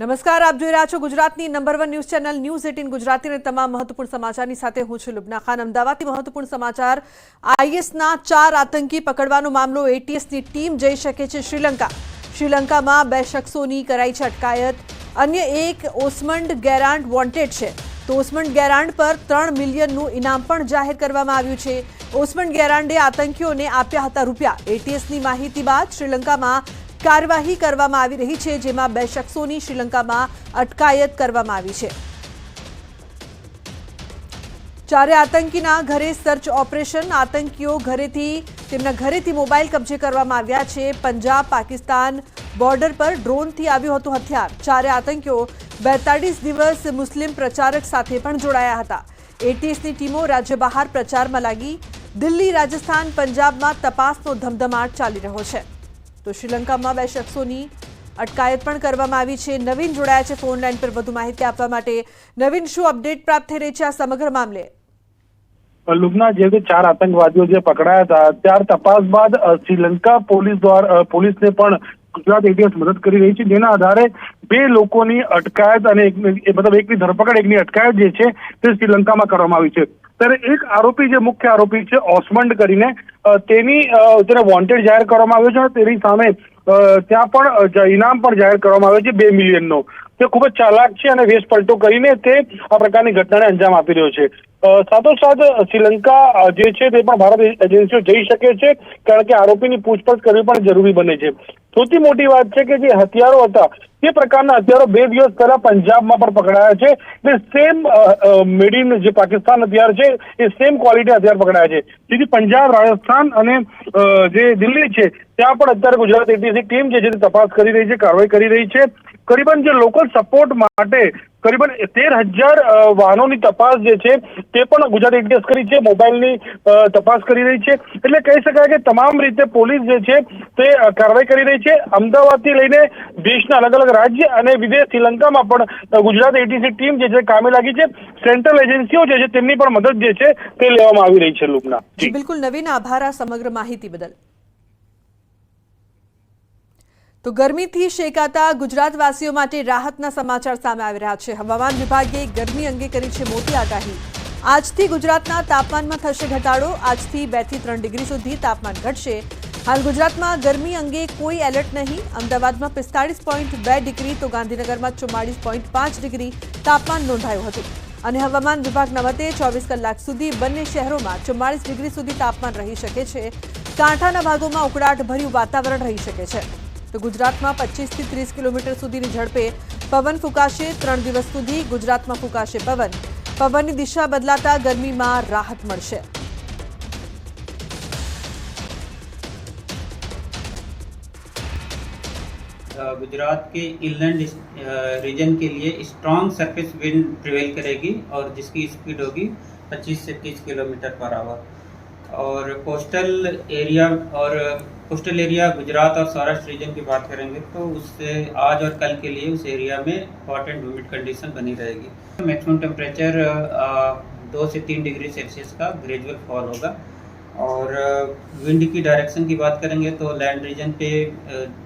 નમસ્કાર, આપ જોઈ રહ્યા છો ગુજરાતની number one news channel news eighteen ગુજરાતીના તમામ મહત્વપૂર્ણ સમાચારની સાથે હું છું લુબના ખાન. અમદાવાદથી મહત્વપૂર્ણ સમાચાર, આઈએસના ચાર આતંકી પકડવાનો મામલો એટીએસની ટીમ જઈ શકે છે શ્રીલંકા. શ્રીલંકામાં બે શખ્સોની કરાઈ છે અટકાયત. અન્ય એક ઓસમંડ ગેરાન્ડ વોન્ટેડ છે. તો ઓસમંડ ગેરાન્ડ પર ત્રણ મિલિયનનું ઇનામ પણ જાહેર કરવામાં આવ્યું છે. ઓસમંડ ગેરાન્ડે આતંકીઓને આપ્યા હતા રૂપિયા. એટીએસની માહિતી બાદ શ્રીલંકામાં કાર્યવાહી કરવામાં આવી રહી છે, જેમાં બે શખ્સોની શ્રીલંકામાં અટકાયત કરવામાં આવી છે. ચારે આતંકીના ઘરે સર્ચ ઓપરેશન, આતંકીઓ ઘરેથી, તેમના ઘરેથી મોબાઈલ કબજે કરવામાં આવ્યા છે. પંજાબ, પાકિસ્તાન બોર્ડર પર ડ્રોનથી આવ્યું હતું હથિયાર. ચારે આતંકીઓ બેતાળીસ દિવસ મુસ્લિમ પ્રચારક સાથે પણ જોડાયા હતા. એટીએસની ટીમો રાજ્ય બહાર પ્રચારમાં લાગી. દિલ્હી, રાજસ્થાન, પંજાબમાં તપાસનો ધમધમાટ ચાલી રહ્યો છે. તો શ્રીલંકામાં બે શખ્સોની અટકાયત પણ કરવામાં આવી છે. નવીન જોડાયા છે ફોન લાઈન પર વધુ માહિતી આપવા માટે. નવીન, શું અપડેટ પ્રાપ્ત થઈ રહી છે આ સમગ્ર મામલે? લુગના જે ચાર આતંકવાદીઓ જે પકડાયા હતા, ત્યાર તપાસ બાદ શ્રીલંકા પોલીસ દ્વારા પોલીસને પણ ગુજરાત એટીએસ મદદ કરી રહી છે. જેના આધારે બે લોકોની અટકાયત અને મતલબ એકની ધરપકડ, એકની અટકાયત જે છે તે શ્રીલંકામાં કરવામાં આવી છે. ત્યારે એક આરોપી, જે મુખ્ય આરોપી છે, ઓસમંડ કરીને તેની તેને વોન્ટેડ જાહેર કરવામાં આવ્યો છે તેની સામે ત્યાં પણ ઇનામ પણ જાહેર કરવામાં આવ્યો છે બે મિલિયનનો. તે ખૂબ જ ચાલાક છે અને વેશ પલટો કરીને તે આ પ્રકારની ઘટનાને અંજામ આપી રહ્યો છે. સાથોસાથ, શ્રીલંકા જે છે તે પણ ભારત એજન્સીઓ જઈ શકે છે, કારણ કે આરોપીની પૂછપરછ કરવી પણ જરૂરી બને છે. સૌથી મોટી વાત છે કે જે હથિયારો હતા તે પ્રકારના હથિયારો બે દિવસ પહેલા પંજાબમાં પણ પકડાયા છે તે સેમ મેડ ઇન જે પાકિસ્તાન હથિયાર છે એ સેમ ક્વોલિટી હથિયાર પકડાયા છે. જેથી પંજાબ, રાજસ્થાન અને જે દિલ્હી છે ત્યાં પણ અત્યારે ગુજરાત એટીએસની ટીમ છે તે તપાસ કરી રહી છે, કાર્યવાહી કરી રહી છે. કરીબન જે લોકલ સપોર્ટ માટે કરીબન તેર હજાર વાહનોની તપાસ જે છે, તે પણ ગુજરાત એટીએસ કરી છે, મોબાઈલની તપાસ કરી રહી છે. એટલે કહી શકાય કે તમામ રીતે પોલીસ જે છે, તે કાર્યવાહી કરી રહી છે. અમદાવાદથી લઈને દેશના અલગ અલગ રાજ્ય અને વિદેશ શ્રીલંકામાં પણ ગુજરાત એટીસી ટીમ જે છે, કામે લાગી છે. સેન્ટ્રલ એજન્સીઓ જે છે, તેમની પણ મદદ જે છે, તે લેવામાં આવી રહી છે લુપના બિલકુલ. નવીન આભાર આ સમગ્ર માહિતી બદલ. તો ગરમીથી શેકાતા ગુજરાતવાસીઓ માટે રાહતના સમાચાર સામે આવી રહ્યા છે. હવામાન વિભાગે ગરમી અંગે કરી છે મોટી આગાહી. આજથી ગુજરાતના તાપમાનમાં થશે ઘટાડો. આજથી બેથી ત્રણ ડિગ્રી સુધી તાપમાન ઘટશે. હાલ ગુજરાતમાં ગરમી અંગે કોઈ એલર્ટ નહીં. અમદાવાદમાં પિસ્તાળીસ પોઈન્ટ બે ડિગ્રી તો ગાંધીનગરમાં ચુમ્માળીસ પોઈન્ટ પાંચ ડિગ્રી તાપમાન નોંધાયું હતું. અને હવામાન વિભાગના મતે ચોવીસ કલાક સુધી બંને શહેરોમાં ચુમ્માળીસ ડિગ્રી સુધી તાપમાન રહી શકે છે. કાંઠાના ભાગોમાં ઉકળાટ ભર્યું વાતાવરણ રહી શકે છે. તો ગુજરાતમાં પચીસથી ત્રીસ કિલોમીટર સુધીની ઝડપે પવન ફૂંકાશે ત્રણ દિવસ સુધી ગુજરાતમાં ફૂંકાશે પવન પવનની દિશા બદલાતા ગરમીમાં રાહત મળશે अ, गुजरात के इनलैंड रीजन के लिए स्ट्रॉन्ग सरफेस विंड प्रिवेल करेगी और जिसकी स्पीड होगी 25 से 30 किलोमीटर पर आवर और कोस्टल एरिया और कोस्टल एरिया गुजरात और सौराष्ट्र रीजन की बात करेंगे तो उससे आज और कल के लिए उस एरिया में हॉट एंड ह्यूमिड कंडीशन बनी रहेगी। मैक्सिमम टेम्परेचर दो से तीन डिग्री सेल्सियस का ग्रेजुअल फॉल होगा। और विंड की डायरेक्शन की बात करेंगे तो लैंड रीजन पे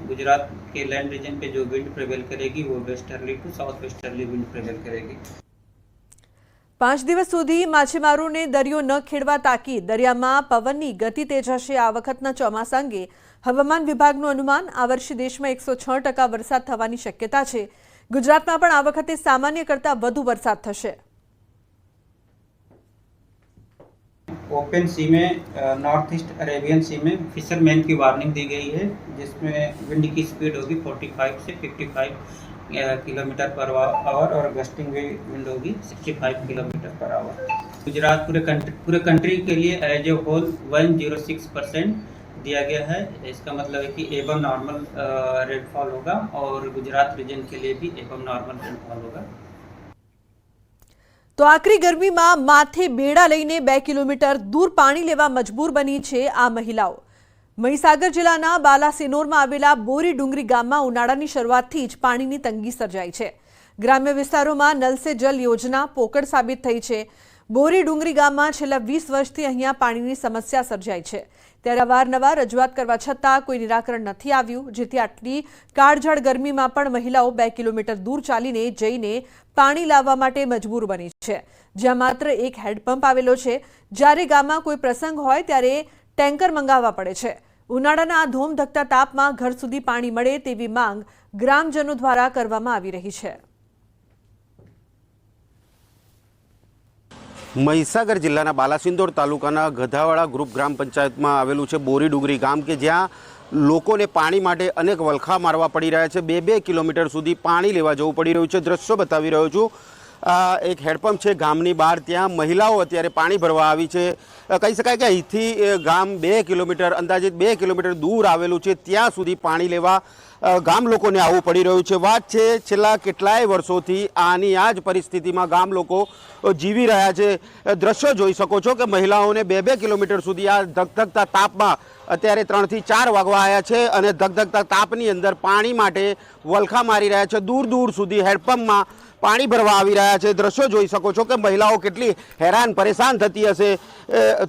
गुजरात के लैंड रीजन पे जो विंड प्रिवेल करेगी वो westerly to south westerly wind prevail करेगी। પાંચ દિવસ સુધી માછીમારોને દરિયો ન ખેડવા તાકીદ દરિયામાં પવનની ગતિ તેજ હશે આ વખતના ચોમાસા અંગે હવામાન વિભાગનું અનુમાન આ વર્ષે દેશમાં એકસો છ ટકા વરસાદ થવાની શક્યતા છે ગુજરાતમાં પણ આ વખતે સામાન્ય કરતાં વધુ વરસાદ થશે ओपन सी में नॉर्थ ईस्ट अरेबियन सी में फिशरमैन की वार्निंग दी गई है जिसमें विंड की स्पीड होगी 45 से 55 किलोमीटर पर आवर और गस्टिंग विंड होगी 65 किलोमीटर पर आवर गुजरात पूरे कंट्री पूरे कंट्री के लिए एज ए होल 106 परसेंट दिया गया है इसका मतलब है कि एवं नॉर्मल रेनफॉल होगा और गुजरात रीजन के लिए भी एवं नॉर्मल रेनफॉल होगा તો આકરી ગરમીમાં માથે બેડા લઈને બે કિલોમીટર દૂર પાણી લેવા મજબૂર બની છે આ મહિલાઓ મહીસાગર જિલ્લાના બાલાસિનોરમાં આવેલા બોરી ડુંગરી ગામમાં ઉનાળાની શરૂઆતથી જ પાણીની તંગી સર્જાઈ છે. ગ્રામ્ય વિસ્તારોમાં નલ સે જલ યોજના પોકળ સાબિત થઈ છે. બોરી ડુંગરી ગામમાં છેલ્લા વીસ વર્ષથી અહીંયા પાણીની સમસ્યા સર્જાઈ છે. ત્યારે અવારનવાર રજૂઆત કરવા છતાં કોઈ નિરાકરણ નથી આવ્યું, જેથી આટલી કાળઝાળ ગરમીમાં પણ મહિલાઓ બે કિલોમીટર દૂર ચાલીને જઈને પાણી લાવવા માટે મજબૂર બની છે. જ્યાં માત્ર એક હેન્ડપંપ આવેલો છે. જ્યારે ગામમાં કોઈ પ્રસંગ હોય ત્યારે ટેન્કર મંગાવવા પડે છે. ઉનાળાના આ ધોમધકતા તાપમાં ઘર સુધી પાણી મળે તેવી માંગ ગ્રામજનો દ્વારા કરવામાં આવી રહી છે. મહીસાગર જિલ્લાના બાલાસિંદોર તાલુકાના ગધાવાડા ગ્રુપ ગ્રામ પંચાયતમાં આવેલું છે બોરી ડુંગરી ગામ કે જ્યાં લોકોને પાણી માટે અનેક વલખા મારવા પડી રહ્યા છે. બે બે કિલોમીટર સુધી પાણી લેવા જવું પડી રહ્યું છે. દ્રશ્યો બતાવી રહ્યો છું આ એક હેડપંપ છે ગામની બહાર ત્યાં મહિલાઓ અત્યારે પાણી ભરવા આવી છે. કહી શકાય કે અહીંથી ગામ બે કિલોમીટર, અંદાજિત બે કિલોમીટર દૂર આવેલું છે, ત્યાં સુધી પાણી લેવા ગામ લોકોને આવવું પડી રહ્યું છે. વાત છે છેલ્લા કેટલાય વર્ષોથી આની આ જ પરિસ્થિતિમાં ગામ લોકો જીવી રહ્યા છે. દ્રશ્યો જોઈ શકો છો કે મહિલાઓને બે બે કિલોમીટર સુધી આ ધગધગતા તાપમાં અત્યારે ત્રણથી ચાર વાગવા આવ્યા છે અને ધગધગતા તાપની અંદર પાણી માટે વલખા મારી રહ્યા છે. દૂર દૂર સુધી હેડપંપમાં પાણી ભરવા આવી રહ્યા છે. દ્રશ્યો જોઈ શકો છો કે મહિલાઓ કેટલી હેરાન પરેશાન થતી હશે.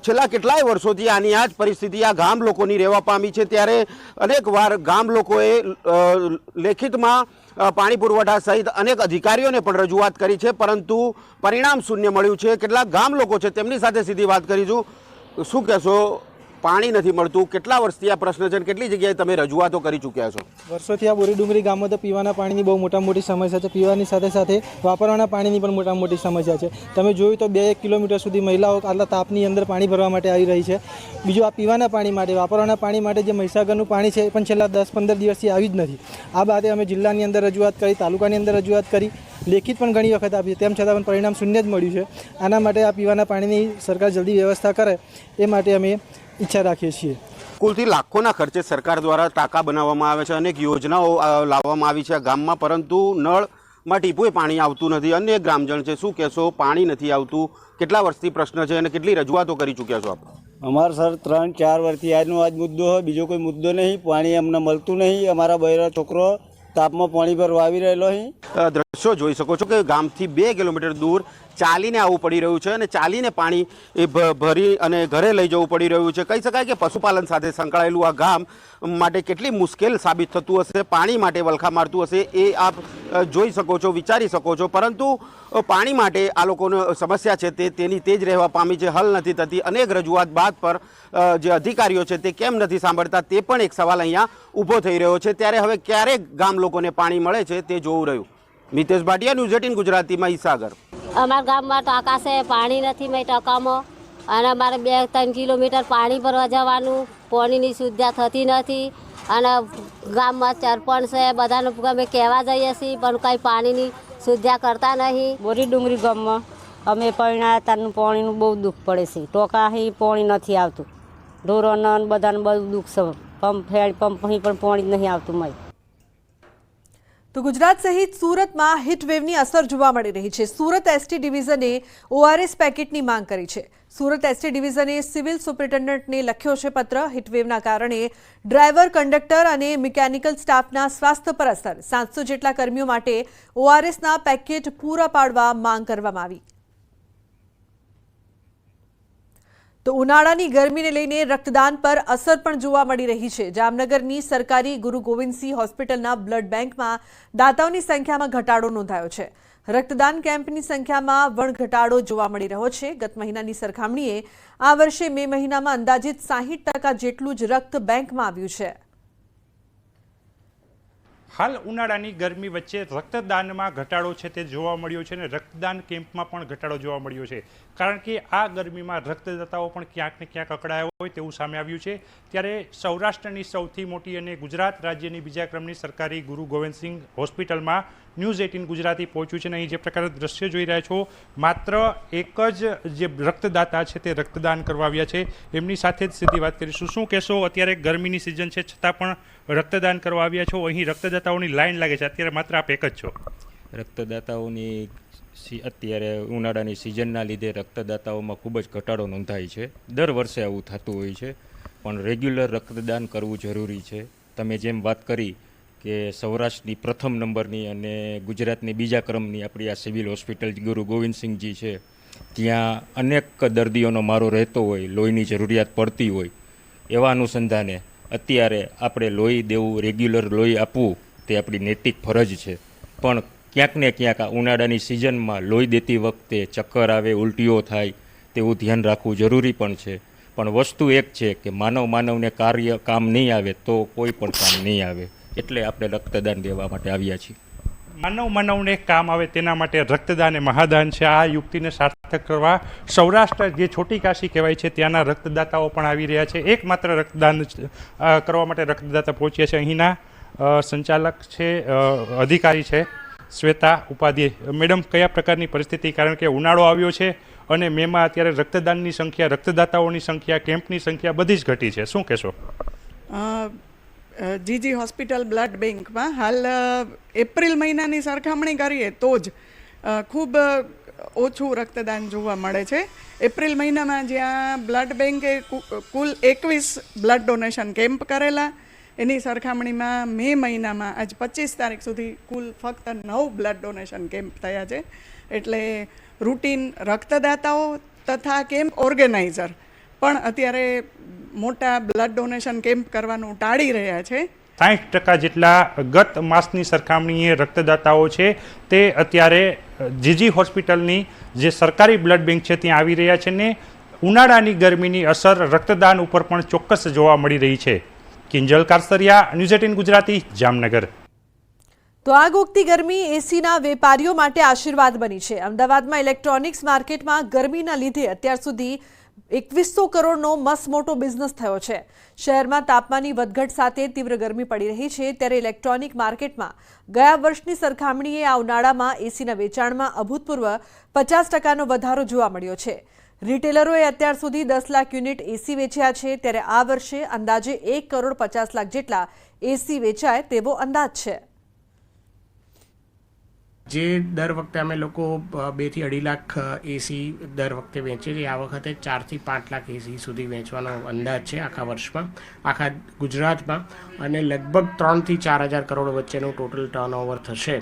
છેલ્લા કેટલાય વર્ષોથી આની આ જ પરિસ્થિતિ આ ગામ લોકોની રહેવા પામી છે. ત્યારે અનેક વાર ગામ લોકોએ લેખિતમાં પાણી પુરવઠા સહિત અનેક અધિકારીઓને પણ રજૂઆત કરી છે. પરંતુ પરિણામ શૂન્ય મળ્યું છે. કેટલાક ગામ લોકો છે, તેમની સાથે સીધી વાત કરીશું. શું કહેશો? પાણી નથી મળતું. કેટલા વર્ષથી આ પ્રશ્ન છે કેટલી જગ્યાએ તમે રજૂઆતો કરી ચૂક્યા છો? વર્ષોથી આ બોરી ડુંગરી ગામમાં તો પીવાના પાણીની બહુ મોટા મોટી સમસ્યા છે. પીવાની સાથે સાથે વાપરવાના પાણીની પણ મોટા મોટી સમસ્યા છે. તમે જોયું તો બે એક કિલોમીટર સુધી મહિલાઓ આટલા તાપની અંદર પાણી ભરવા માટે આવી રહી છે. બીજું આ પીવાના પાણી માટે, વાપરવાના પાણી માટે જે મહીસાગરનું પાણી છે એ પણ છેલ્લા દસ પંદર દિવસથી આવી જ નથી. આ બાબતે અમે જિલ્લાની અંદર રજૂઆત કરી, તાલુકાની અંદર રજૂઆત કરી, લેખિત પણ ઘણી વખત આપી તેમ છતાં પણ પરિણામ શૂન્ય જ મળ્યું છે. આના માટે આ પીવાના પાણીની સરકાર જલ્દી વ્યવસ્થા કરે. એ માટે અમે ઈચ્છા રાખીએ છીએ. કુલથી લાખોના ખર્ચે સરકાર દ્વારા ટાંકા બનાવવામાં આવે છે અનેક યોજનાઓ લાવવામાં આવી છે ગામમાં પરંતુ નળમાં ટીપુએ પાણી આવતું નથી. અન્ય ગ્રામજન છે શું કહેશો? પાણી નથી આવતું. કેટલા વર્ષથી પ્રશ્ન છે અને કેટલી રજૂઆતો કરી ચૂક્યા છો આપ? અમારે સર ત્રણ ચાર વર્ષથી આજનો આજ મુદ્દો હોય બીજો કોઈ મુદ્દો નહીં. પાણી અમને મળતું નહીં. અમારા બહેરા છોકરો તાપમાં પાણી પર વાવી રહેલો અહીં દ્રશ્યો જોઈ શકો છો કે ગામથી બે કિલોમીટર દૂર ચાલીને આવવું પડી રહ્યું છે અને ચાલીને પાણી એ ભરી અને ઘરે લઈ જવું પડી રહ્યું છે. કહી શકાય કે પશુપાલન સાથે સંકળાયેલું આ ગામ માટે કેટલી મુશ્કેલ સાબિત થતું હશે, પાણી માટે વલખા મારતું હશે એ આપ જોઈ શકો છો, વિચારી શકો છો. પરંતુ પાણી માટે આ લોકોનો સમસ્યા છે તે, તેની તે જ રહેવા પામી છે, હલ નથી થતી. અનેક રજૂઆત બાદ પર જે અધિકારીઓ છે તે કેમ નથી સાંભળતા તે પણ એક સવાલ અહીંયા ઊભો થઈ રહ્યો છે. ત્યારે હવે ક્યારે ગામ લોકોને પાણી મળે છે તે જોવું રહ્યું. મિતેશ ભાટિયા ન્યૂઝ એટીન ગુજરાતીમાં ઈસાગર. અમારા ગામમાં ટાંકા છે પાણી નથી મેં ટાંકામાં. અને અમારે બે ત્રણ કિલોમીટર પાણી ભરવા જવાનું પાણીની સુવિધા થતી નથી. અને ગામમાં સરપંચ છે બધાને અમે કહેવા જઈએ છીએ પણ કંઈ પાણીની સુવિધા કરતા નહીં. બોરી ડુંગરી ગામમાં. અમે પરિણાયા તારનું પાણીનું બહુ દુઃખ પડે છે. ટોકા અહીં પાણી નથી આવતું. ઢોરોને ને બધાને બહુ દુઃખ છે. પંપ ફેર પંપ અહીં પણ પાણી જ નહીં આવતું મય. તો ગુજરાત સહિત સુરતમાં હીટવેવની અસર જોવા મળી રહી છે. સુરત એસટી ડિવિઝને ઓઆરએસ પેકેટની માંગ કરી છે. સુરત એસટી ડિવિઝને સિવિલ સુપ્રિન્ટેન્ડન્ટને લખ્યો છે પત્ર. હીટવેવના કારણે ડ્રાઈવર, કંડક્ટર અને મિકેનિકલ સ્ટાફના સ્વાસ્થ્ય પર અસર. સાતસો જેટલા કર્મીઓ માટે ઓઆરએસના પેકેટ પૂરા પાડવા માંગ કરવામાં આવી. તો ઉનાળાની ગરમીને લઈને રક્તદાન પર અસર પણ જોવા મળી રહી છે. જામનગરની સરકારી ગુરુ ગોવિંદસિંહ હોસ્પિટલના બ્લડ બેંકમાં દાતાઓની સંખ્યામાં ઘટાડો નોંધાયો છે. રક્તદાન કેમ્પની સંખ્યામાં વણ ઘટાડો જોવા મળી રહ્યો છે. ગત મહિનાની સરખામણીએ આ વર્ષે મે મહિનામાં અંદાજિત સાહીઠ જેટલું જ રક્ત બેંકમાં આવ્યું છે. હાલ ઉનાળાની ગરમી વચ્ચે રક્તદાનમાં ઘટાડો છે તે જોવા મળ્યો છે અને રક્તદાન કેમ્પમાં પણ ઘટાડો જોવા મળ્યો છે. કારણ કે આ ગરમીમાં રક્તદાતાઓ પણ ક્યાંક ને ક્યાંક અકળાયા હોય તેવું સામે આવ્યું છે. ત્યારે સૌરાષ્ટ્રની સૌથી મોટી અને ગુજરાત રાજ્યની બીજા ક્રમની સરકારી ગુરુ ગોવિંદસિંહ હોસ્પિટલમાં ન્યૂઝ એટીન ગુજરાતી પહોંચ્યું છે અને અહીં જે પ્રકારે દ્રશ્ય જોઈ રહ્યા છો, માત્ર એક જ જે રક્તદાતા છે તે રક્તદાન કરવા આવ્યા છે. એમની સાથે જ સીધી વાત કરીશું. શું કહેશો, અત્યારે ગરમીની સિઝન છે, છતાં પણ રક્તદાન કરવા આવ્યા છો? અહીં રક્તદાતાઓની લાઈન લાગે છે. અત્યારે માત્ર આપ એક જ છો. રક્તદાતાઓની અત્યારે ઉનાળાની સિઝનના લીધે રક્તદાતાઓમાં ખૂબ જ ઘટાડો નોંધાય છે. દર વર્ષે આવું થતું હોય છે. પણ રેગ્યુલર રક્તદાન કરવું જરૂરી છે. તમે જેમ વાત કરી કે સૌરાષ્ટ્રની પ્રથમ નંબરની અને ગુજરાતની બીજા ક્રમની આપણી આ સિવિલ હોસ્પિટલ ગુરુ ગોવિંદસિંહજી છે, ત્યાં અનેક દર્દીઓનો મારો રહેતો હોય, લોહીની જરૂરિયાત પડતી હોય, એવા અનુસંધાને અત્યારે આપણે લોહી દેવું, રેગ્યુલર લોહી આપવું, તે આપણી નૈતિક ફરજ છે. પણ ક્યાંક ને ક્યાંક આ ઉનાળાની સિઝનમાં લોહી દેતી વખતે ચક્કર આવે, ઉલટીઓ થાય, તેવું ધ્યાન રાખવું જરૂરી પણ છે. પણ વસ્તુ એક છે કે માનવ માનવને કાર્ય કામ નહીં આવે તો કોઈ પણ કામ નહીં આવે. એટલે આપણે રક્તદાન દેવા માટે આવ્યા છીએ. માનવ માનવને કામ આવે તેના માટે રક્તદાન એ મહાદાન છે. આ યુક્તિને સાર્થક કરવા સૌરાષ્ટ્ર જે છોટી કાશી કહેવાય છે ત્યાંના રક્તદાતાઓ પણ આવી રહ્યા છે. એકમાત્ર રક્તદાન કરવા માટે રક્તદાતા પહોંચ્યા છે. અહીંના સંચાલક છે અધિકારી છે શ્વેતા ઉપાધ્યાય. મેડમ કયા પ્રકારની પરિસ્થિતિ? કારણ કે ઉનાળો આવ્યો છે અને મેમાં અત્યારે રક્તદાનની સંખ્યા રક્તદાતાઓની સંખ્યા કેમ્પની સંખ્યા બધી જ ઘટી છે. શું કહેશો? જીજી હોસ્પિટલ બ્લડ બેંકમાં હાલ એપ્રિલ મહિનાની સરખામણી કરીએ તો જ ખૂબ ઓછું રક્તદાન જોવા મળે છે. એપ્રિલ મહિનામાં જ્યાં બ્લડ બેંકે કુલ એકવીસ બ્લડ ડોનેશન કેમ્પ કરેલા, એની સરખામણીમાં મે મહિનામાં આજ પચીસ તારીખ સુધી કુલ ફક્ત નવ બ્લડ ડોનેશન કેમ્પ થયા છે. એટલે રૂટીન રક્તદાતાઓ તથા કેમ્પ ઓર્ગેનાઇઝર. પણ અત્યારે મોટા બ્લડ ડોનેશન કેમ્પ કરવાનું ટાળી રહ્યા છે. સાઠ ટકા જેટલા ગત માસની સરખામણીએ રક્તદાતાઓ છે તે અત્યારે જીજી હોસ્પિટલની જે સરકારી બ્લડ બેંક છે ત્યાં આવી રહ્યા છે ને ઉનાળાની ગરમીની અસર રક્તદાન ઉપર પણ ચોક્કસ જોવા મળી રહી છે. Kinjal Karsariya news eighteen Gujarati Jamnagar. તો આગ ઉગતી ગરમી એસીના વેપારીઓ માટે આશીર્વાદ બની છે. અમદાવાદમાં ઇલેક્ટ્રોનિક્સ માર્કેટમાં ગરમીના લીધે અત્યાર સુધી એકવીસો કરોડનો મસમોટો બિઝનેસ થયો છે. શહેરમાં તાપમાનની વધઘટ સાથે તીવ્ર ગરમી પડી રહી છે. ત્યારે ઇલેક્ટ્રોનિક માર્કેટમાં ગયા વર્ષની સરખામણીએ આ ઉનાળામાં એસીના વેચાણમાં અભૂતપૂર્વ પચાસ ટકાનો વધારો જોવા મળ્યો છે. રિટેલરોએ અત્યાર સુધી દસ લાખ યુનિટ એસી વેચ્યા છે. ત્યારે આ વર્ષે અંદાજે એક કરોડ પચાસ લાખ જેટલા એસી વેચાય તેવો અંદાજ છે. જે દર વખતે અમે લોકો બેથી અઢી લાખ એસી દર વખતે વેચીએ છીએ. આ વખતે ચારથી પાંચ લાખ એસી સુધી વેચવાનો અંદાજ છે આખા વર્ષમાં, આખા ગુજરાતમાં. અને લગભગ ત્રણથી ચાર હજાર કરોડ વચ્ચેનું ટોટલ ટર્નઓવર થશે.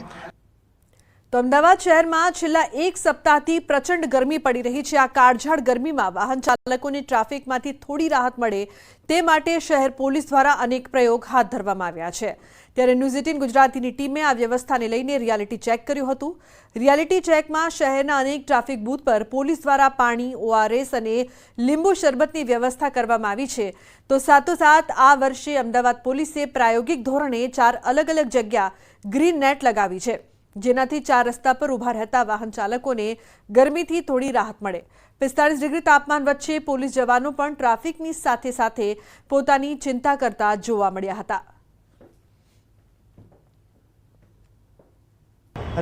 તો અમદાવાદ શહેરમાં છેલ્લા એક સપ્તાહથી પ્રચંડ ગરમી પડી રહી છે. આ કાળઝાળ ગરમીમાં વાહન ચાલકોને ટ્રાફિકમાંથી થોડી રાહત મળે તે માટે શહેર પોલીસ દ્વારા અનેક પ્રયોગ હાથ ધરવામાં આવ્યા છે. ત્યારે ન્યૂઝ એટીન ગુજરાતીની ટીમે આ વ્યવસ્થાને લઈને રિયાલિટી ચેક કર્યું હતું. રિયાલિટી ચેકમાં શહેરના અનેક ટ્રાફિક બૂથ પર પોલીસ દ્વારા પાણી, ઓઆરએસ અને લીંબુ શરબતની વ્યવસ્થા કરવામાં આવી છે. તો સાથોસાથ આ વર્ષે અમદાવાદ પોલીસે પ્રાયોગિક ધોરણે ચાર અલગ અલગ જગ્યા ગ્રીન નેટ લગાવી છે. જેનાથી ચાર રસ્તા પર ઊભા રહેતા વાહન ચાલકોને ગરમીથી થોડી રાહત મળે. પિસ્તાળીસ ડિગ્રી તાપમાન વચ્ચે પોલીસ જવાનો પણ ટ્રાફિકની સાથે સાથે પોતાની ચિંતા કરતા જોવા મળ્યા હતા.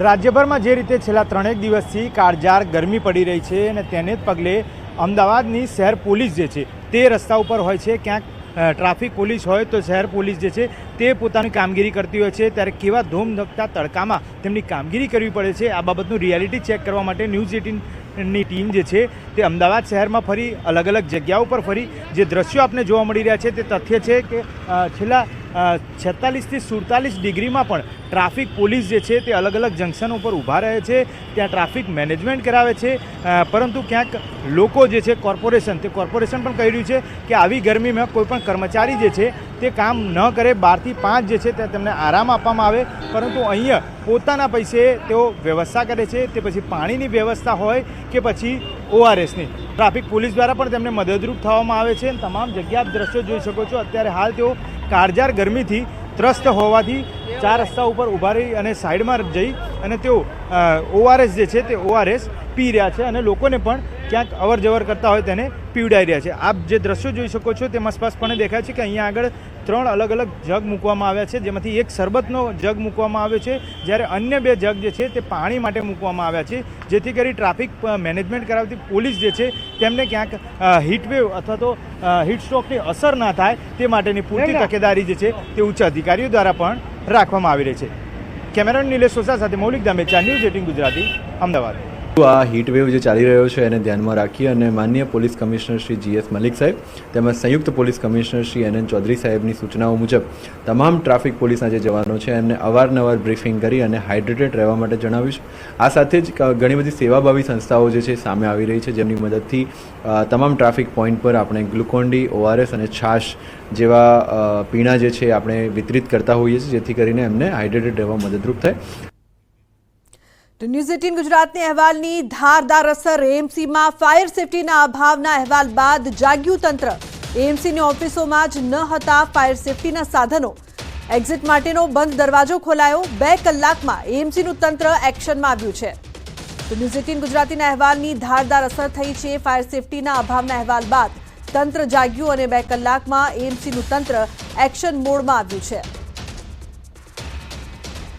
રાજ્યભરમાં જે રીતે છેલ્લા ત્રણેક દિવસથી કાળજાર ગરમી પડી રહી છે અને તેને જ પગલે અમદાવાદની શહેર પોલીસ જે છે તે રસ્તા ઉપર હોય છે. ક્યાંક ટ્રાફિક પોલીસ હોય તો શહેર પોલીસ જે છે તે પોતાની કામગીરી કરતી હોય છે. ત્યારે કેવા ધોમધકતા તડકામાં તેમની કામગીરી કરવી પડે છે. આ બાબતનું રિયાલિટી ચેક કરવા માટે ન્યૂઝ એટીનની ટીમ જે છે તે અમદાવાદ શહેરમાં ફરી અલગ અલગ જગ્યાઓ પર ફરી. જે દ્રશ્યો આપને જોવા મળી રહ્યા છે તે તથ્ય છે કે છેલ્લા છેતાલીસથી સુડતાલીસ ડિગ્રીમાં પણ ટ્રાફિક પોલીસ જે છે તે અલગ અલગ જંકશન ઉપર ઊભા રહે છે, ત્યાં ટ્રાફિક મેનેજમેન્ટ કરાવે છે પરંતુ ક્યાંક લોકો જે છે કોર્પોરેશન, તે કોર્પોરેશન પણ કહી રહ્યું છે કે આવી ગરમીમાં કોઈપણ કર્મચારી જે છે તે કામ ન કરે, બારથી પાંચ જે છે તે તેમને આરામ આપવામાં આવે, પરંતુ અહીંયા પોતાના પૈસે તેઓ વ્યવસ્થા કરે છે, તે પછી પાણીની વ્યવસ્થા હોય કે પછી ઓઆરએસની. ટ્રાફિક પોલીસ દ્વારા પણ તેમને મદદરૂપ થવામાં આવે છે તમામ જગ્યા આપ દ્રશ્યો જોઈ શકો છો. અત્યારે હાલ તેઓ કાળજાર ગરમીથી ત્રસ્ત હોવાથી ચાર રસ્તા ઉપર ઊભા રહી અને સાઈડમાં જઈ અને તેઓ ઓઆરએસ જે છે તે ઓઆરએસ પી રહ્યા છે અને લોકોને પણ ક્યાંક અવર જવર કરતા હોય તેને પીવડાવી રહ્યા છે. આપ જે દ્રશ્યો જોઈ શકો છો તેમાં સ્પષ્ટપણે દેખાય છે કે અહીંયા આગળ ત્રણ અલગ અલગ જગ મૂકવામાં આવ્યા છે. જેમાંથી એક શરબતનો જગ મૂકવામાં આવ્યો છે જ્યારે અન્ય બે જગ જે છે તે પાણી માટે મૂકવામાં આવ્યા છે. જેથી કરી ટ્રાફિક મેનેજમેન્ટ કરાવતી પોલીસ જે છે તેમને ક્યાંક હીટવેવ અથવા તો હીટસ્ટ્રોકની અસર ના થાય તે માટેની પૂરતી તકેદારી જે છે તે ઉચ્ચ અધિકારીઓ દ્વારા પણ રાખવામાં આવી રહી છે. કેમેરામેન નિલેશ સોસા સાથે મૌલિક દામેચા ન્યૂઝ એટીન ગુજરાતી અમદાવાદ. આ હીટ વેવ જે ચાલી રહ્યો છે એને ધ્યાનમાં રાખી અને માન્ય police commissioner Shri GS Malik સાહેબ તેમજ સંયુક્ત police commissioner Shri N N Chaudhary સાહેબની સૂચનાઓ મુજબ તમામ ટ્રાફિક પોલીસના જે જવાનો છે એમને અવારનવાર બ્રીફિંગ કરી અને હાઇડ્રેટેડ રહેવા માટે જણાવ્યું છે. આ સાથે જ ઘણી બધી સેવાભાવી સંસ્થાઓ જે છે સામે આવી રહી છે જેમની મદદથી તમામ ટ્રાફિક પોઈન્ટ પર આપણે ગ્લુકોન ડી ઓઆરએસ અને છાશ જેવા પીણા જે છે આપણે વિતરિત કરતા હોઈએ છીએ જેથી કરીને એમને હાઇડ્રેટેડ રહેવા મદદરૂપ થાય. તો ન્યૂઝ એટીન ગુજરાતની અહેવાલની ધારદાર અસર. એએમસીમાં ફાયર સેફટીના અભાવના અહેવાલ બાદ જાગ્યું તંત્ર. એએમસીની ઓફિસોમાં જ ન હતા ફાયર સેફટીના સાધનો. એક્ઝિટ માટેનો બંધ દરવાજો ખોલાયો. બે કલાકમાં એએમસીનું તંત્ર એક્શનમાં આવ્યું છે. તો ન્યૂઝ એટીન ગુજરાતીના અહેવાલની ધારદાર અસર થઈ છે ફાયર સેફટીના અભાવના અહેવાલ બાદ. તંત્ર જાગ્યું અને બે કલાકમાં એએમસીનું તંત્ર એક્શન મોડમાં આવ્યું છે.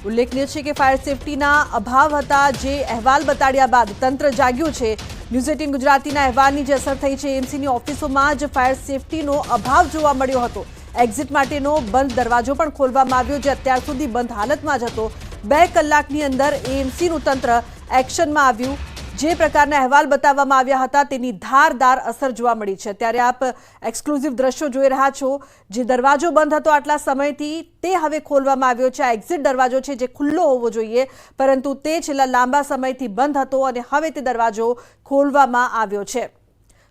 ઉલ્લેખનીય છે કે ફાયર સેફટીના અભાવ હતા જે અહેવાલ બતાડ્યા બાદ તંત્ર જાગ્યું છે. ન્યૂઝ એટીન ગુજરાતીના અહેવાલની જે અસર થઈ છે એમસીની ઓફિસોમાં જ ફાયર સેફટીનો અભાવ જોવા મળ્યો હતો. એક્ઝિટ માટેનો બંધ દરવાજો પણ ખોલવામાં આવ્યો, જે અત્યાર સુધી બંધ હાલતમાં જ હતો. બે કલાકની અંદર એએમસીનું તંત્ર એક્શનમાં આવ્યું. જે પ્રકારના અહેવાલ બતાવવામાં આવ્યા હતા તેની ધારદાર અસર જોવા મળી છે. ત્યારે આપ એક્સક્લુઝિવ દ્રશ્યો જોઈ રહ્યા છો. જે દરવાજો બંધ હતો આટલા સમયથી તે હવે ખોલવામાં આવ્યો છે. આ એક્ઝિટ દરવાજો છે જે ખુલ્લો હોવો જોઈએ, પરંતુ તે છેલ્લા લાંબા સમયથી બંધ હતો અને હવે તે દરવાજો ખોલવામાં આવ્યો છે.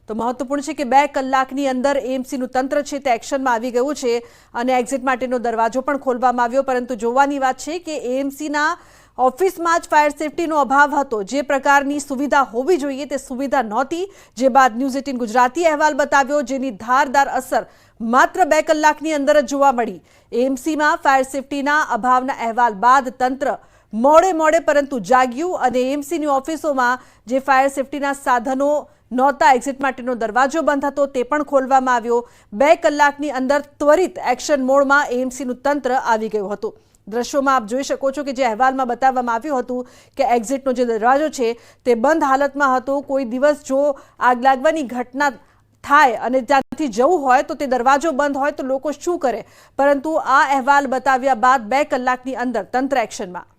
તો મહત્વપૂર્ણ છે કે બે કલાકની અંદર એમસીનું તંત્ર છે તે એક્શનમાં આવી ગયું છે અને એક્ઝિટ માટેનો દરવાજો પણ ખોલવામાં આવ્યો. પરંતુ જોવાની વાત છે કે એએમસીના ઓફિસમાં જ ફાયર સેફટીનો અભાવ હતો. જે પ્રકારની સુવિધા હોવી જોઈએ તે સુવિધા નહોતી. જે બાદ ન્યૂઝ એટીન ગુજરાતી અહેવાલ બતાવ્યો, જેની ધારદાર અસર માત્ર બે કલાકની અંદર જ જોવા મળી. એમસીમાં ફાયર સેફટીના અભાવના અહેવાલ બાદ તંત્ર મોડે મોડે પરંતુ જાગ્યું અને એમસીની ઓફિસોમાં જે ફાયર સેફટીના સાધનો નહોતા, એક્ઝિટ માટેનો દરવાજો બંધ હતો, તે પણ ખોલવામાં આવ્યો. બે કલાકની અંદર ત્વરિત એક્શન મોડમાં એએમસીનું તંત્ર આવી ગયું હતું. દ્રશ્યોમાં આપ જોઈ શકો છો કે જે અહેવાલમાં બતાવવામાં આવ્યું હતું કે એક્ઝિટનો જે દરવાજો છે તે બંધ હાલતમાં હતો. કોઈ દિવસ જો આગ લાગવાની ઘટના થાય અને ત્યાંથી જવું હોય તો તે દરવાજો બંધ હોય તો લોકો શું કરે? પરંતુ આ અહેવાલ બતાવ્યા બાદ બે કલાકની અંદર તંત્ર એક્શનમાં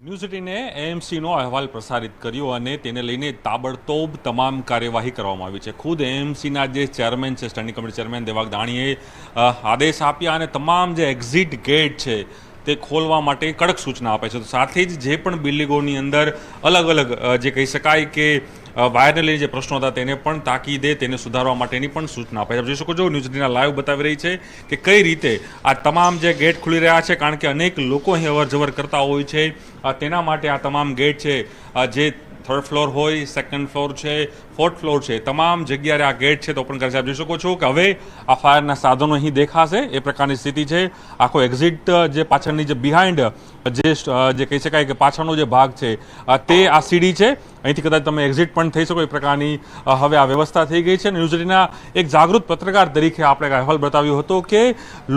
ન્યૂઝ એટીને એએમસીનો અહેવાલ પ્રસારિત કર્યો અને તેને લઈને તાબડતોબ તમામ કાર્યવાહી કરવામાં આવી છે. ખુદ એએમસીના જે ચેરમેન છે, સ્ટેન્ડિંગ કમિટી ચેરમેન દેવાગ દાણીએ આદેશ આપ્યા અને તમામ જે એક્ઝિટ ગેટ છે તે ખોલવા માટે કડક સૂચના આપે છે. તો સાથે જ જે પણ બિલ્ડિંગોની અંદર અલગ અલગ જે કહી શકાય કે વાયરને લઈને જે પ્રશ્નો હતા તેને પણ તાકીદે તેને સુધારવા માટેની પણ સૂચના આપે આપ જોઈ શકો છો, ન્યૂઝ ડીના લાઈવ બતાવી રહી છે કે કઈ રીતે આ તમામ જે ગેટ ખુલી રહ્યા છે, કારણ કે અનેક લોકો અહીં અવરજવર કરતા હોય છે. તેના માટે આ તમામ ગેટ છે. જે થર્ડ ફ્લોર હોય, સેકન્ડ ફ્લોર છે ફોર્થ ફ્લોર છે. તમામ જગ્યાએ આ ગેટ છે તો ઓપન કરી છે આપ જોઈ શકો છો કે હવે આ ફાયરના સાધનો અહીં દેખાશે. એ પ્રકારની સ્થિતિ છે. આખો એક્ઝિટ જે પાછળની જે બિહાઇન્ડ જે જે કહી શકાય કે પાછળનો જે ભાગ છે તે આ સીડી છે. અહીંથી કદાચ તમે એક્ઝિટ પણ થઈ શકો એ પ્રકારની હવે આ વ્યવસ્થા થઈ ગઈ છે. ન્યૂઝીલેન્ડના એક જાગૃત પત્રકાર તરીકે આપણે અહેવાલ બતાવ્યો હતો કે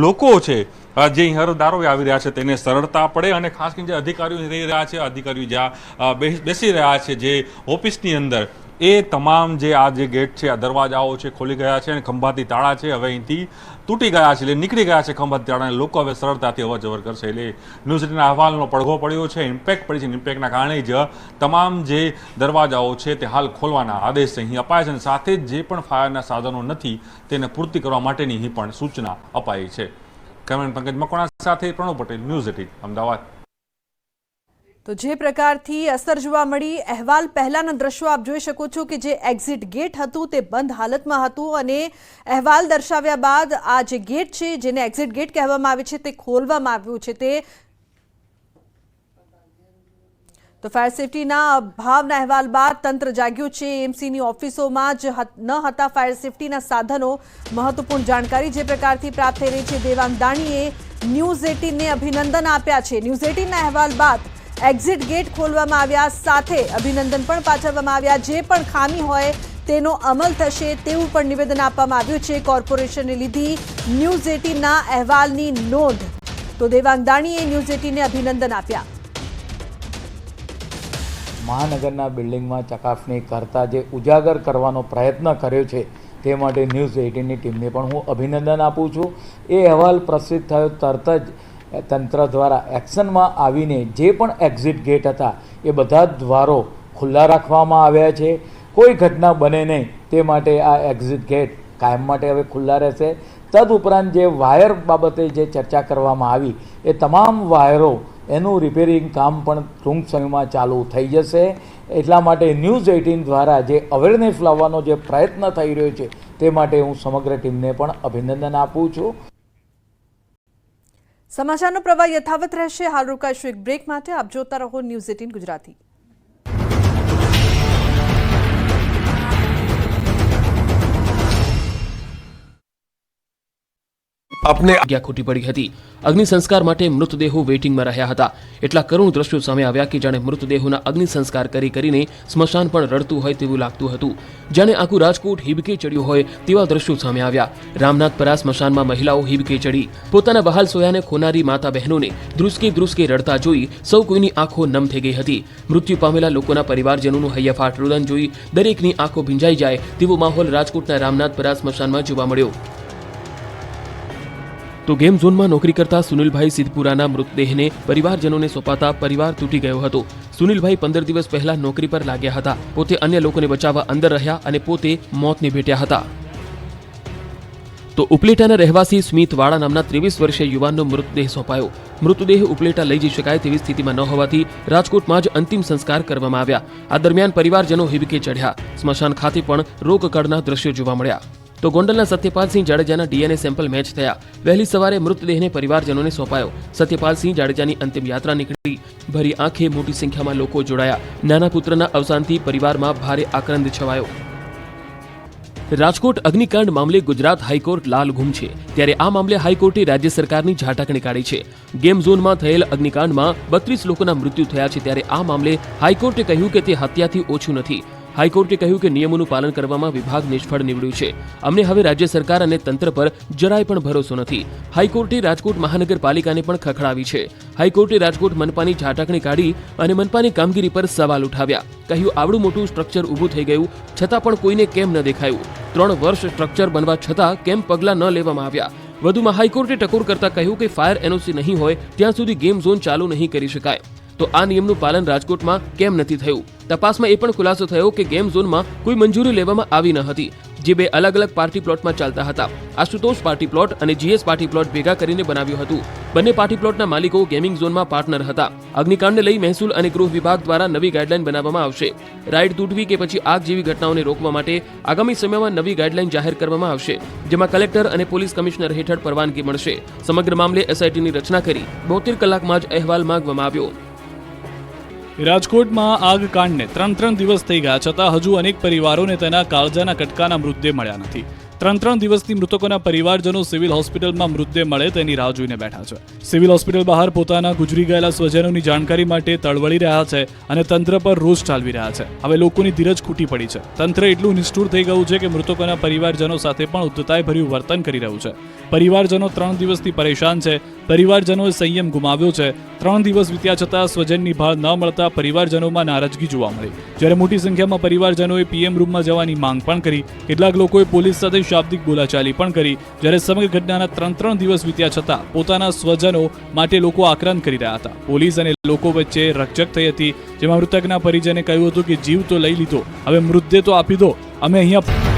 લોકો છે જે અહીં હરદારો આવી રહ્યા છે તેને સરળતા પડે અને ખાસ કરીને જે અધિકારીઓ રહી રહ્યા છે, અધિકારીઓ જ્યાં બેસી રહ્યા છે જે ઓફિસની અંદર એ તમામ જે આ જે ગેટ છે, આ દરવાજાઓ છે, ખોલી ગયા છે અને ખંભાતી તાળા છે, હવે અહીંથી તૂટી ગયા છે, એટલે નીકળી ગયા છે ખંભાતી તાળા અને લોકો હવે સરળતાથી અવરજવર કરશે. એટલે ન્યૂઝ એટીનના અહેવાલનો પડઘો પડ્યો છે ઇમ્પેક્ટ પડી છે ઇમ્પેક્ટના કારણે જ તમામ જે દરવાજાઓ છે તે હાલ ખોલવાના આદેશ અહીં અપાયા છે અને સાથે જ જે પણ ફાયરના સાધનો નથી તેને પૂર્તિ કરવા માટેની અહીં પણ સૂચના અપાઈ છે. કેમેરામેન પંકજ મકવાણા સાથે પ્રણવ પટેલ, ન્યૂઝ એટીન, અમદાવાદ. તો જે પ્રકારથી અસર જોવા મળી, અહેવાલ પહેલાના દ્રશ્યો આપ જોઈ શકો છો કે જે એક્ઝિટ ગેટ હતું તે બંધ હાલતમાં હતું અને અહેવાલ દર્શાવ્યા બાદ આ જે ગેટ છે, જેને એક્ઝિટ ગેટ કહેવામાં આવે છે તે ખોલવામાં આવ્યું છે તે. તો ફાયર સેફટીના અભાવના અહેવાલ બાદ તંત્ર જાગ્યું છે એમસીની ઓફિસોમાં જ ન હતા ફાયર સેફટીના સાધનો. મહત્વપૂર્ણ જાણકારી જે પ્રકારથી પ્રાપ્ત થઈ રહી છે દેવાંગ દાણીએ ન્યૂઝ એટીનને અભિનંદન આપ્યા છે. ન્યૂઝ એટીનના અહેવાલ બાદ એક્ઝિટ ગેટ ખોલવામાં આવ્યા, સાથે અભિનંદન પણ પાઠવવામાં આવ્યા. જે પણ ખામી હોય તેનો અમલ થશે તેવું પણ નિવેદન આપવામાં આવ્યું છે. કોર્પોરેશને લીધી ન્યૂઝ એટીનના અહેવાલની નોંધ. તો દેવાંગ દાણીએ ન્યૂઝ એટીને અભિનંદન આપ્યા. મહાનગરના બિલ્ડિંગમાં ચકાસણી કરતા જે ઉજાગર કરવાનો પ્રયત્ન કર્યો છે તે માટે ન્યૂઝ એઇટીનની ટીમને પણ હું અભિનંદન આપું છું. એ અહેવાલ પ્રસિદ્ધ થયો તરત જ તંત્ર દ્વારા એક્શનમાં આવીને જે પણ એક્ઝિટ ગેટ હતા, એ બધા દ્વારો ખુલ્લા રાખવામાં આવ્યા છે. કોઈ ઘટના બને નહીં, તે માટે આ એક્ઝિટ ગેટ કાયમ માટે હવે ખુલ્લા રહેશે. તદઉપરાંત જે વાયર બાબતે જે ચર્ચા કરવામાં આવી, એ તમામ વાયરો એનું રિપેરિંગ કામ પણ ટૂંક સમયમાં ચાલુ થઈ જશે. એટલા માટે ન્યૂઝ એઇટીન દ્વારા જે અવેરનેસ લાવવાનો જે પ્રયત્ન થઈ રહ્યો છે, તે માટે હું સમગ્ર ટીમને પણ અભિનંદન આપું છું. સમાચારનો પ્રવાહ યથાવત રહેશે. હાલ રોકાઈશું એક બ્રેક માટે. આપ જોતા રહો ન્યૂઝ એટીન ગુજરાતી. આપને આજ્ઞા ખોટી પડી હતી. અગ્નિ સંસ્કાર માટે મૃતદેહો વેઇટિંગમાં રહ્યા હતા. એટલા કરુણ દ્રશ્યો સામે આવ્યા કે જાણે મૃતદેહોના અગ્નિ સંસ્કાર કરી કરીને સ્મશાન પણ રડતું હોય તેવું લાગતું હતું. જાણે આખું રાજકોટ હિબકે ચડ્યું હોય તેવા દ્રશ્યો સામે આવ્યા. રામનાથપરા સ્મશાનમાં મહિલાઓ હિબકે ચડી. પોતાના બહાલ સોયાને ખોનારી માતા બહેનોને ધ્રુસકે ધ્રુસકે રડતા જોઈ સૌ કોઈની આંખો નમ થઈ ગઈ હતી. મૃત્યુ પામેલા લોકોના પરિવારજનોનું હૈયાફાટ રુદન જોઈ દરેકની આંખો ભીંજાઈ જાય તેવો માહોલ રાજકોટના રામનાથપરા સ્મશાનમાં જોવા મળ્યો. તો ગેમ ઝોનમાં નોકરી કરતા સુનિલભાઈ સિદ્ધપુરાના મૃતદેહને પરિવારજનોને સોંપાતા પરિવાર તૂટી ગયો હતો. સુનિલભાઈ પંદર દિવસ પહેલા નોકરી પર લાગ્યા હતા. પોતે અન્ય લોકોને બચાવવા અંદર રહ્યા અને પોતે મોતને ભેટ્યા હતા. તો ઉપલેટાના રહેવાસી સ્મિત વાળા નામના ત્રેવીસ વર્ષીય યુવાનનો મૃતદેહ સોંપાયો. મૃતદેહ ઉપલેટા લઈ જઈ શકાય તેવી સ્થિતિમાં ન હોવાથી રાજકોટમાં જ અંતિમ સંસ્કાર કરવામાં આવ્યા. આ દરમિયાન પરિવારજનો હિબકે ચઢ્યા. સ્મશાન ખાતે પણ રોગકળના દ્રશ્યો જોવા મળ્યા. તો ગોંડલના સત્યપાલસિંહ જાડેજાના ડીએનએ સેમ્પલ મેચ થયા. વહેલી સવારે મૃતદેહને પરિવારજનોને સોંપાયો. સત્યપાલસિંહ જાડેજાની અંતિમ યાત્રા નીકળી. ભરી આંખે મોટી સંખ્યામાં લોકો જોડાયા. નાના પુત્રના અવસાનથી પરિવારમાં ભારે આક્રંદ છવાયો. રાજકોટ અગ્નિકાંડ મામલે ગુજરાત હાઈકોર્ટ લાલ છે. ત્યારે આ મામલે હાઈકોર્ટે રાજ્ય સરકારની ઝાટકણી કાઢી છે. ગેમ ઝોનમાં થયેલ અગ્નિકાંડમાં બત્રીસ લોકોના મૃત્યુ થયા છે. ત્યારે આ મામલે હાઈકોર્ટે કહ્યું કે તે હત્યાથી ઓછું નથી. હાઈકોર્ટે કહ્યું કે નિયમોનું પાલન કરવામાં વિભાગ નિષ્ફળ નીવડ્યું છે. અમને હવે રાજ્ય સરકાર અને તંત્ર પર જરાય પણ ભરોસો નથી. હાઈકોર્ટે રાજકોટ મહાનગરપાલિકાને પણ ખખડાવી છે. હાઈકોર્ટે રાજકોટ મનપાની ઝાટકણી કાઢી અને મનપાની કામગીરી પર સવાલ ઉઠાવ્યા. કહ્યું, આવડું મોટું સ્ટ્રક્ચર ઊભું થઈ ગયું, છતાં પણ કોઈને કેમ ન દેખાયું? ત્રણ વર્ષ સ્ટ્રક્ચર બનવા છતાં કેમ પગલાં ન લેવામાં આવ્યા? વધુમાં હાઈકોર્ટે ટકોર કરતા કહ્યું કે, ફાયર એનઓસી નહીં હોય, ત્યાં સુધી ગેમ ઝોન ચાલુ નહીં કરી શકાય. તો આ નિયમનું પાલન રાજકોટમાં કેમ નથી થયું? તપાસમાં એ પણ ખુલાસો થયો કે ગેમ ઝોનમાં કોઈ મંજૂરી લેવામાં આવી ન હતી, જે બે અલગ અલગ પાર્ટી પ્લોટમાં ચાલતા હતા. આશુતોષ પાર્ટી પ્લોટ અને જીએસ પાર્ટી પ્લોટ ભેગા કરીને બનાવ્યું હતું. બંને પાર્ટી પ્લોટના માલિકો ગેમિંગ ઝોનમાં પાર્ટનર હતા. અગ્નિકાંડને લઈ મહેસૂલ અને ગૃહ વિભાગ દ્વારા નવી ગાઈડલાઈન બનાવવામાં આવશે. રાઇડ તૂટવી કે પછી આગ જેવી ઘટનાઓને રોકવા માટે આગામી સમયમાં નવી ગાઈડલાઈન જાહેર કરવામાં આવશે, જેમાં કલેક્ટર અને પોલીસ કમિશનર હેઠળ પરવાનગી મળશે. સમગ્ર મામલે એસઆઈટીની રચના કરી બોતેર કલાકમાં જ અહેવાલ માંગવામાં આવ્યો. રાજકોટમાં આગ કાંડને ત્રણ ત્રણ દિવસ થઈ ગયા છતાં હજુ અનેક પરિવારોને તેના કાળજાના કટકાના મૃતદેહ મળ્યા નથી. ત્રણ ત્રણ દિવસથી મૃતકોના પરિવારજનો સિવિલ હોસ્પિટલમાં મૃતદેહ મળે તેની રાહ જોઈને બેઠા છે. સિવિલ હોસ્પિટલ બહાર પોતાના ગુજરી ગયેલા સ્વજનોની જાણકારી માટે તળવળી રહ્યા છે અને તંત્ર પર રોષ ચાલવી રહ્યા છે. હવે લોકોની ધીરજ ખૂટી પડી છે. તંત્ર એટલું નિષ્ઠુર થઈ ગયું છે કે મૃતકોના પરિવારજનો સાથે પણ ઉદ્ધતાયભર્યું વર્તન કરી રહ્યું છે. પરિવારજનો ત્રણ દિવસથી પરેશાન છે. પરિવારજનોએ સંયમ ગુમાવ્યો છે. ત્રણ દિવસ વીત્યા છતાં સ્વજનની ભાળ ન મળતા પરિવારજનોમાં નારાજગી જોવા મળી. જ્યારે મોટી સંખ્યામાં પરિવારજનોએ પીએમ રૂમમાં જવાની માંગ પણ કરી, કેટલાક લોકોએ પોલીસ સાથે શાબ્દિક બોલાચાલી પણ કરી. જ્યારે સમગ્ર ઘટનાના ત્રણ ત્રણ દિવસ વીત્યા છતાં પોતાના સ્વજનો માટે લોકો આક્રંદ કરી રહ્યા હતા. પોલીસ અને લોકો વચ્ચે રકઝક થઈ હતી, જેમાં મૃતકના પરિજને કહ્યું હતું કે જીવ તો લઈ લીધો, હવે મૃતદેહ તો આપી દો. અમે અહીંયા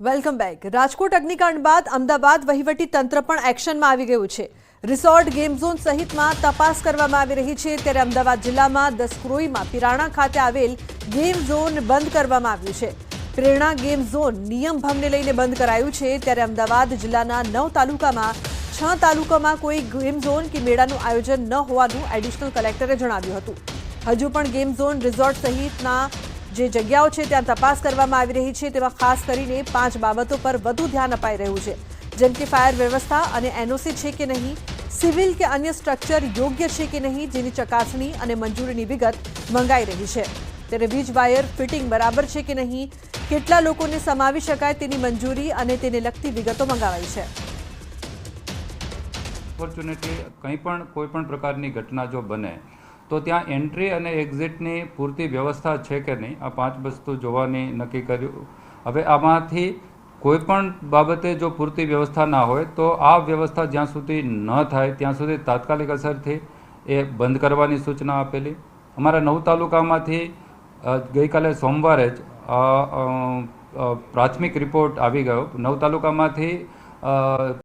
વેલકમ બેક રાજકોટ અગ્નિકાંડ બાદ અમદાવાદ વહીવટી તંત્ર પણ એક્શનમાં આવી ગયું છે. રિસોર્ટ ગેમ ઝોન સહિતમાં તપાસ કરવામાં આવી રહી છે. ત્યારે અમદાવાદ જિલ્લામાં દસક્રોઈમાં પિરાણા ખાતે આવેલ ગેમ ઝોન બંધ કરવામાં આવ્યું છે. પ્રેરણા ગેમ ઝોન નિયમ ભંગને લઈને બંધ કરાયું છે. ત્યારે અમદાવાદ જિલ્લાના નવ તાલુકામાં છ તાલુકામાં કોઈ ગેમ ઝોન કે મેળાનું આયોજન ન હોવાનું એડિશનલ કલેક્ટરે જણાવ્યું હતું. હજુ પણ ગેમ ઝોન રિઝોર્ટ સહિતના જે જગ્યાઓ છે ત્યાં તપાસ કરવામાં આવી રહી છે. તેમાં ખાસ કરીને પાંચ બાબતો પર વધુ ધ્યાન અપાઈ રહ્યું છે. જેમ કે ફાયર વ્યવસ્થા અને એનઓસી છે કે નહીં સિવિલ કે અન્ય સ્ટ્રક્ચર યોગ્ય છે કે નહીં જેની ચકાસણી અને મંજૂરીની વિગત મંગાઈ રહી છે. ત્યારે વીજ વાયર ફિટિંગ બરાબર છે કે નહીં, કેટલા લોકોને સમાવી શકાય તેની મંજૂરી અને તેને લગતી વિગતો મંગાવાઈ છે. ઓપોર્ચ્યુનિટી કંઈ પણ, કોઈ પણ પ્રકારની ઘટના જો બને, તો ત્યાં એન્ટ્રી અને એક્ઝિટની પૂરતી વ્યવસ્થા છે કે નહીં, આ પાંચ વસ્તુ જોવાની નક્કી કર્યું. હવે આમાંથી કોઈ પણ બાબતે જો પૂરતી વ્યવસ્થા ના હોય, તો આ વ્યવસ્થા જ્યાં સુધી ન થાય, ત્યાં સુધી તાત્કાલિક અસરથી એ બંધ કરવાની સૂચના આપેલી. અમારા નવ તાલુકામાંથી ગઈકાલે સોમવારે જ પ્રાથમિક રિપોર્ટ આવી ગયો. નવ તાલુકામાંથી